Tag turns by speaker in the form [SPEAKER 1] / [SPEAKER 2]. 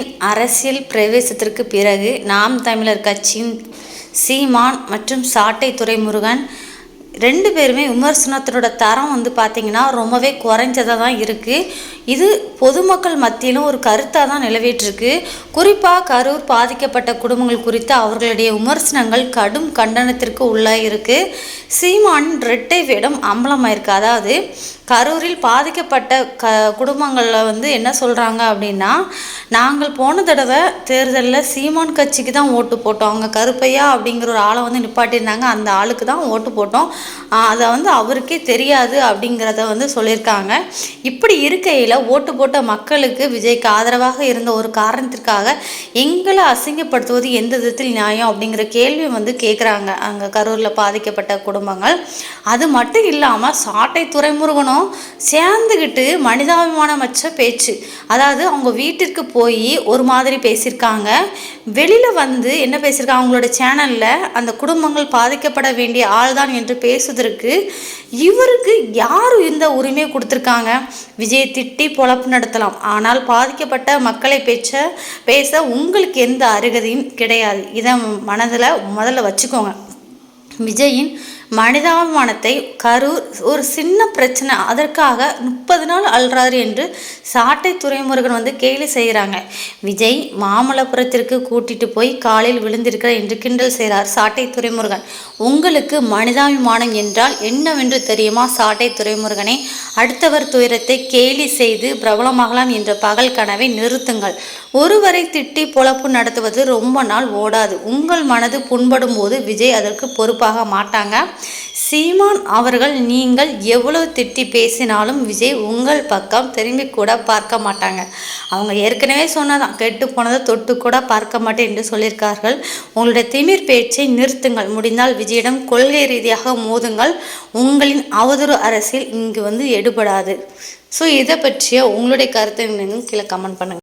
[SPEAKER 1] கட்சியின் அரசியல் பிரவேசத்திற்கு பிறகு நாம் தமிழர் கட்சியின் சீமான் மற்றும் சாட்டை துறைமுருகன் ரெண்டு பேருமே விமர்சனத்தினோட தரம் வந்து பார்த்திங்கன்னா ரொம்பவே குறைஞ்சதாக தான் இருக்குது இது பொதுமக்கள் மத்தியிலும் ஒரு கருத்தாக தான் நிலவிட்டுருக்கு குறிப்பாக கரூர் பாதிக்கப்பட்ட குடும்பங்கள் குறித்து அவர்களுடைய விமர்சனங்கள் கடும் கண்டனத்திற்கு உள்ளாக இருக்குது சீமான் ரெட்டை வேடம் அம்பலமாயிருக்கு. அதாவது கரூரில் பாதிக்கப்பட்ட க குடும்பங்களில் வந்து என்ன சொல்கிறாங்க அப்படின்னா நாங்கள் போன தடவை தேர்தலில் சீமான் கட்சிக்கு தான் ஓட்டு போட்டோம். அங்கே கருப்பையா அப்படிங்கிற ஒரு ஆளை வந்து நிப்பாட்டியிருந்தாங்க. அந்த ஆளுக்கு தான் ஓட்டு போட்டோம். அதை வந்து அவருக்கே தெரியாது அப்படிங்கிறத வந்து சொல்லியிருக்காங்க. இப்படி இருக்கையில் ஓட்டு போட்ட மக்களுக்கு விஜய்க்கு ஆதரவாக இருந்த ஒரு காரணத்திற்காக எங்களை அசிங்கப்படுத்துவது எந்த விதத்தில் நியாயம் அப்படிங்கிற கேள்வி வந்து கேட்குறாங்க அங்கே கரூரில் பாதிக்கப்பட்ட குடும்பங்கள். அது மட்டும் இல்லாமல் சாட்டை துறைமுருகனும் சேர்ந்துக்கிட்டு மனிதாபிமானமற்ற பேச்சு. அதாவது அவங்க வீட்டிற்கு போய் ஒரு மாதிரி பேசியிருக்காங்க. வெளியில் வந்து என்ன பேசியிருக்காங்க அவங்களோட சேனலில் அந்த குடும்பங்கள் பாதிக்கப்பட வேண்டிய ஆள்தான் என்று பேசுவதற்கு இவருக்கு யார் இந்த உரிமை கொடுத்துருக்காங்க? விஜய் திட்டி பொழப்பு நடத்தலாம். ஆனால் பாதிக்கப்பட்ட மக்களை பேச்ச பேச உங்களுக்கு எந்த அருகதையும் கிடையாது. இதை மனதில் முதல்ல வச்சுக்கோங்க. விஜயின் மனிதாபிமானத்தை கரூர் ஒரு சின்ன பிரச்சனை அதற்காக முப்பது நாள் அல்றாரு என்று சாட்டை துறைமுருகன் வந்து கேலி செய்கிறாங்க. விஜய் மாமல்லபுரத்திற்கு கூட்டிட்டு போய் காலில் விழுந்திருக்கிறார் என்று கிண்டல் செய்கிறார் சாட்டை துறைமுருகன். உங்களுக்கு மனிதாபிமானம் என்றால் என்னவென்று தெரியுமா சாட்டை துறைமுருகனை? அடுத்தவர் துயரத்தை கேலி செய்து பிரபலமாகலாம் என்ற பகல் கனவை நிறுத்துங்கள். ஒருவரை திட்டி பொழப்பு நடத்துவது ரொம்ப நாள் ஓடாது. உங்கள் மனது புண்படும் போது விஜய் அதற்கு பொறுப்பாக மாட்டாங்க. சீமான் அவர்கள் நீங்கள் எவ்வளவு திட்டி பேசினாலும் விஜய் உங்கள் பக்கம் திரும்பி கூட பார்க்க மாட்டாங்க. அவங்க ஏற்கனவே சொன்னதான் கெட்டு போனதை தொட்டு கூட பார்க்க மாட்டேன் என்று சொல்லியிருக்கார்கள். உங்களுடைய திமிர் பேச்சை நிறுத்துங்கள். முடிந்தால் விஜயிடம் கொள்கை ரீதியாக மோதுங்கள். உங்களின் அவதூறு அரசியல் இங்கு வந்து எடுபடாது. ஸோ இதை பற்றிய உங்களுடைய கருத்தை கீழே கமெண்ட் பண்ணுங்கள்